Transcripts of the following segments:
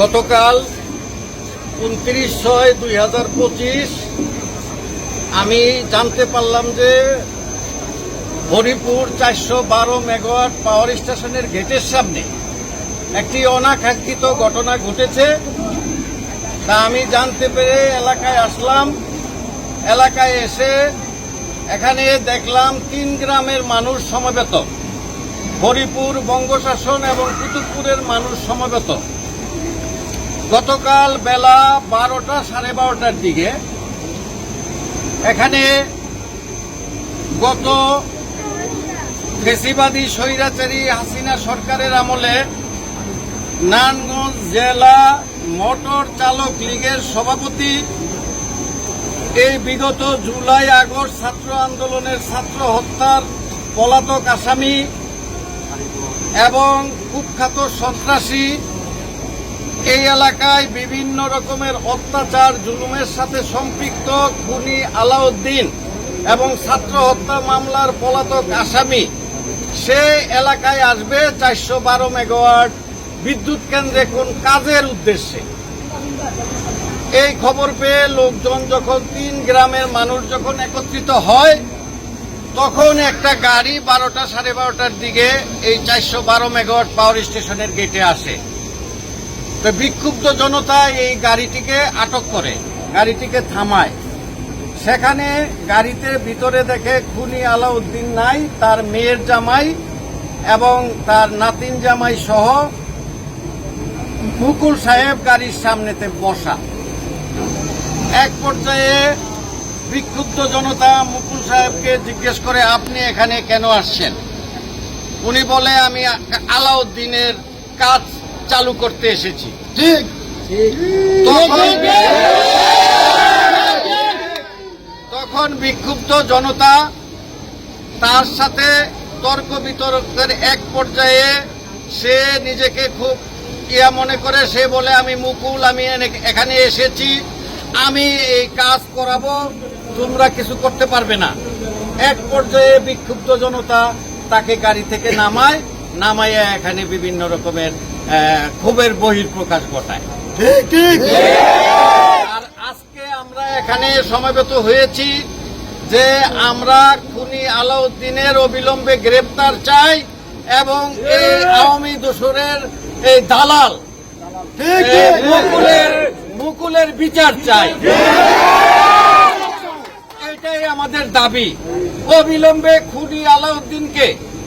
গতকাল উনত্রিশ ছয় দুই হাজার পঁচিশ আমি জানতে পারলাম যে হরিপুর চারশো বারো মেগাওয়াট পাওয়ার স্টেশনের গেটের সামনে একটি অনাকাঙ্ক্ষিত ঘটনা ঘটেছে। তা আমি জানতে পেরে এলাকায় আসলাম। এলাকায় এসে এখানে দেখলাম তিন গ্রামের মানুষ সমবেত। হরিপুর বঙ্গশাসন এবং কুতুবপুরের মানুষ সমবেত। গতকাল বেলা বারোটা সাড়ে বারোটার দিকে এখানে গত ফেসিবাদী স্বৈরাচারী হাসিনা সরকারের আমলে নারায়ণগঞ্জ জেলা মোটর চালক লীগের সভাপতি এই বিগত জুলাই আগস্ট ছাত্র আন্দোলনের ছাত্র হত্যার পলাতক আসামি এবং কুখ্যাত সন্ত্রাসী এই এলাকায় বিভিন্ন রকমের অত্যাচার, জুলুমের সাথে সম্পৃক্ত খুনি আলাউদ্দিন এবং ছাত্র হত্যা মামলার পলাতক আসামি। সে এলাকায় আসবে চারশো বারো মেগাওয়াট বিদ্যুৎ কেন্দ্রে কোন কাজের উদ্দেশ্যে? এই খবর পেয়ে লোকজন যখন তিন গ্রামের মানুষ যখন একত্রিত হয়, তখন একটা গাড়ি বারোটা সাড়ে বারোটার দিকে এই চারশো বারো মেগাওয়াট পাওয়ার স্টেশনের গেটে আসে। তো বিক্ষুব্ধ জনতা এই গাড়িটিকে আটক করে, গাড়িটিকে থামায়। সেখানে গাড়িতে ভিতরে দেখে খুনি আলাউদ্দিন নাই, তার মেয়ের জামাই এবং তার নাতিন জামাই সহ মুকুল সাহেব গাড়ির সামনেতে বসা। এক পর্যায়ে বিক্ষুব্ধ জনতা মুকুল সাহেবকে জিজ্ঞেস করে, আপনি এখানে কেন আসছেন? উনি বলে, আমি আলাউদ্দিনের কাজ চালু করতে এসেছি। ঠিক। তখন বিক্ষুব্ধ জনতা তার সাথে তর্ক বিতর্কের এক পর্যায়ে সে নিজেকে খুব ইয়া মনে করে সে বলে আমি মুকুল আমি এখানে এসেছি। আমি এই কাজ করাবো তোমরা কিছু করতে পারবে না। এক পর্যায়ে বিক্ষুব্ধ জনতা তাকে গাড়ি থেকে নামায় নামাইয়া এখানে বিভিন্ন রকমের ক্ষোভের বহির প্রকাশ ঘটায় আর আজকে আমরা এখানে সমবেত হয়েছি যে আমরা খুনি আলাউদ্দিনের অবিলম্বে গ্রেপ্তার চাই এবং এই আওয়ামী দোসরের এই দালাল মুকুলের মুকুলের বিচার চাই। এটাই আমাদের দাবি। অবিলম্বে খুনি আলাউদ্দিনকে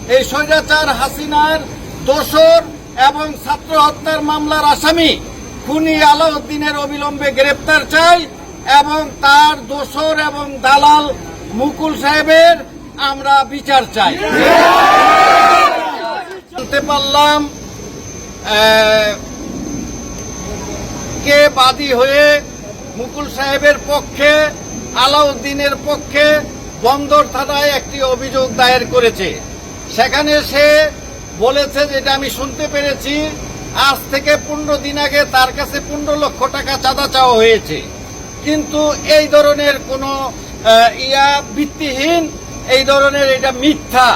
এই স্বৈরাচার হাসিনার দোসর এবং ছাত্র হত্যার মামলার আসামি খুনি আলাউদ্দিনের অবিলম্বে গ্রেপ্তার চাই এবং তার দোসর এবং দালাল মুকুল সাহেবের আমরা বিচার চাই। জানতে পারলাম কে বাদী হয়ে মুকুল সাহেবের পক্ষে, আলাউদ্দিনের পক্ষে বন্দর থানায় একটি অভিযোগ দায়ের করেছে। সেখানে সে বলেছে যেটা আমি শুনতে পেরেছি। আজ থেকে পনেরো দিন আগে তার কাছে পনেরো লক্ষ টাকা চাঁদা চাওয়া হয়েছে। কিন্তু এই ধরনের কোনো ইয়া ভিত্তিহীন এই ধরনের এটা মিথ্যা।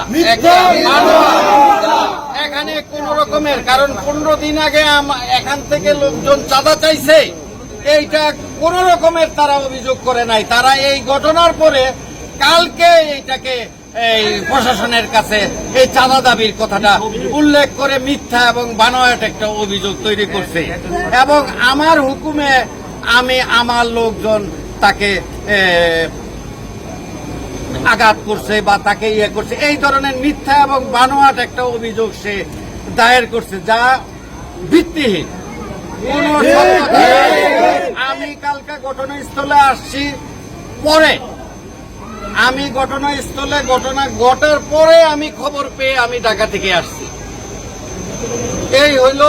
এখানে কোন রকমের কারণ পনেরো দিন আগে এখান থেকে লোকজন চাঁদা চাইছে। এইটা কোন রকমের তারা অভিযোগ করে নাই। তারা এই ঘটনার পরে কালকে এইটাকে এই প্রশাসনের কাছে এই চাঁদা দাবির কথাটা উল্লেখ করে মিথ্যা এবং বানোয়াট একটা অভিযোগ তৈরি করছে। এবং আমার হুকুমে আমি আমার লোকজন তাকে আঘাত করছে বা তাকে ইয়ে করছে। এই ধরনের মিথ্যা এবং বানোয়াট একটা অভিযোগ সে দায়ের করছে, যা ভিত্তিহীন। আমি কালকে ঘটনাস্থলে আসছি, পরে আমি ঘটনাস্থলে ঘটনা ঘটার পরে আমি খবর পেয়ে আমি ঢাকা থেকে আসছি। এই হইল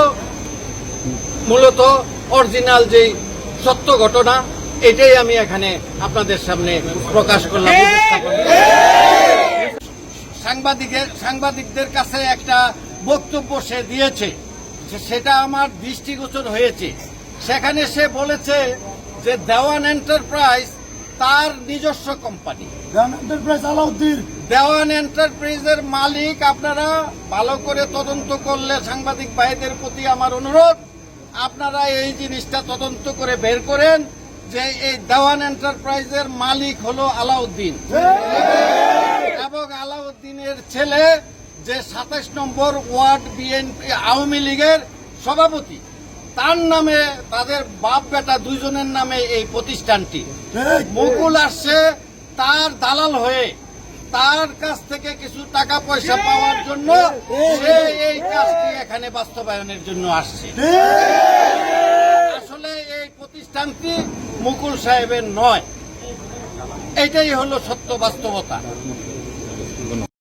মূলত অরিজিনাল যে সত্য ঘটনা, এটাই আমি এখানে আপনাদের সামনে প্রকাশ করলাম। সাংবাদিকের, সাংবাদিকদের কাছে একটা বক্তব্য সে দিয়েছে সেটা আমার দৃষ্টিগোচর হয়েছে। সেখানে সে বলেছে যে দেওয়ান এন্টারপ্রাইজ তার নিজস্ব কোম্পানি আলাউদ্দিন। দেওয়ান এন্টারপ্রাইজের মালিক আপনারা ভালো করে তদন্ত করলে সাংবাদিক ভাইদের প্রতি আমার অনুরোধ আপনারা এই জিনিসটা তদন্ত করে বের করেন যে এই দেওয়ান এন্টারপ্রাইজের মালিক হলো আলাউদ্দিন। এবং আলাউদ্দিনের ছেলে যে সাতাশ নম্বর ওয়ার্ড বিএনপি আওয়ামী লীগের সভাপতি। তার নামে তাদের বাপ বেটা দুইজনের নামে এই প্রতিষ্ঠানটি। মুকুল আসছে তার দালাল হয়ে তার কাছ থেকে কিছু টাকা পয়সা পাওয়ার জন্য সে এই কাজটি এখানে বাস্তবায়নের জন্য আসছে। আসলে এই প্রতিষ্ঠানটি মুকুল সাহেবের নয়। এটাই হলো সত্য বাস্তবতা।